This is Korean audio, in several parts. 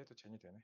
해도 젠이 되네.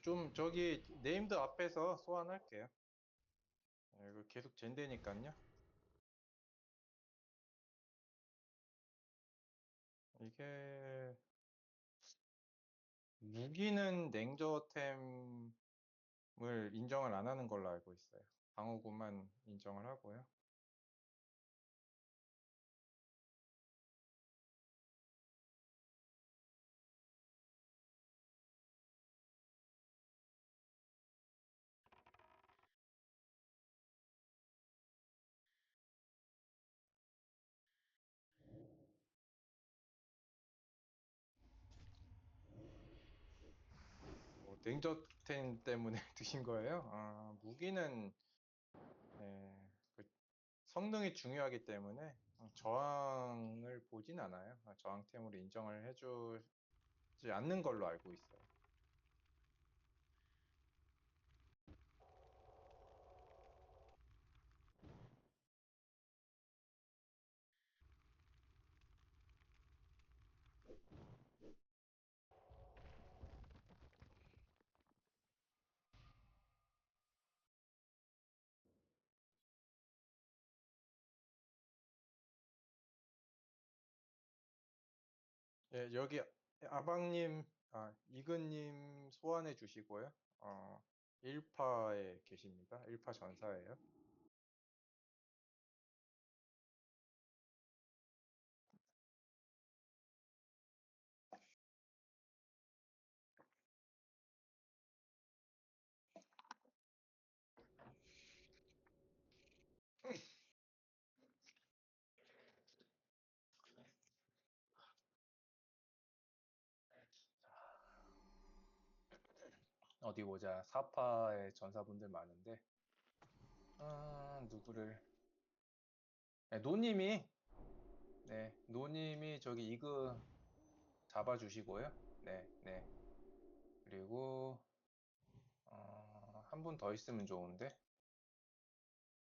좀 저기 네임드 앞에서 소환할게요. 예, 이거 계속 젠되니까요. 이게 무기는 냉저템을 인정을 안 하는 걸로 알고 있어요. 방어구만 인정을 하고요. 냉저템 때문에 드신 거예요? 아, 무기는 예, 그 성능이 중요하기 때문에 저항을 보진 않아요. 아, 저항템으로 인정을 해주지 않는 걸로 알고 있어요. 예, 여기 아방님, 아, 이근님 소환해 주시고요. 어, 1파에 계십니다. 1파 전사예요. 어디 보자. 4파의 전사분들 많은데, 아, 누구를. 네, 노님이, 네, 노님이 저기 이그 잡아주시고요. 네, 네. 그리고, 어, 한 분 더 있으면 좋은데,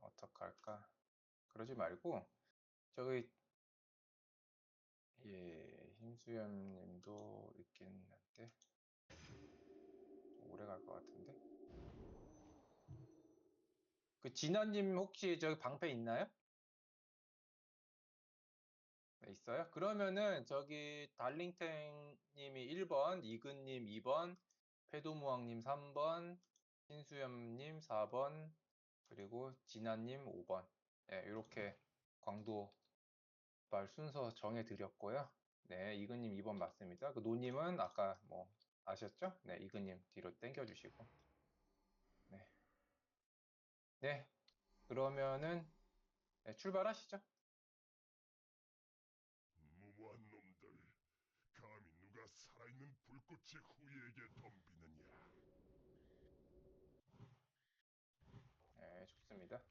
어떡할까. 그러지 말고, 저기, 예, 힘수연 님도 있긴 한데, 오래 갈 것 같은데. 그 진아님 혹시 저기 방패 있나요? 네, 있어요? 그러면은 저기 달링탱님이 1번, 이근님 2번, 페도무왕님 3번, 신수염님 4번, 그리고 진아님 5번. 네, 이렇게 광도발 순서 정해 드렸고요. 네, 이근님 2번 맞습니다. 그 노님은 아까 뭐 아셨죠? 네, 이근님 뒤로 당겨 주시고. 네. 네. 그러면은 네, 출발하시죠. 무모한 놈들, 감히 누가 살아있는 불꽃의 후예에게 덤비느냐? 네, 좋습니다.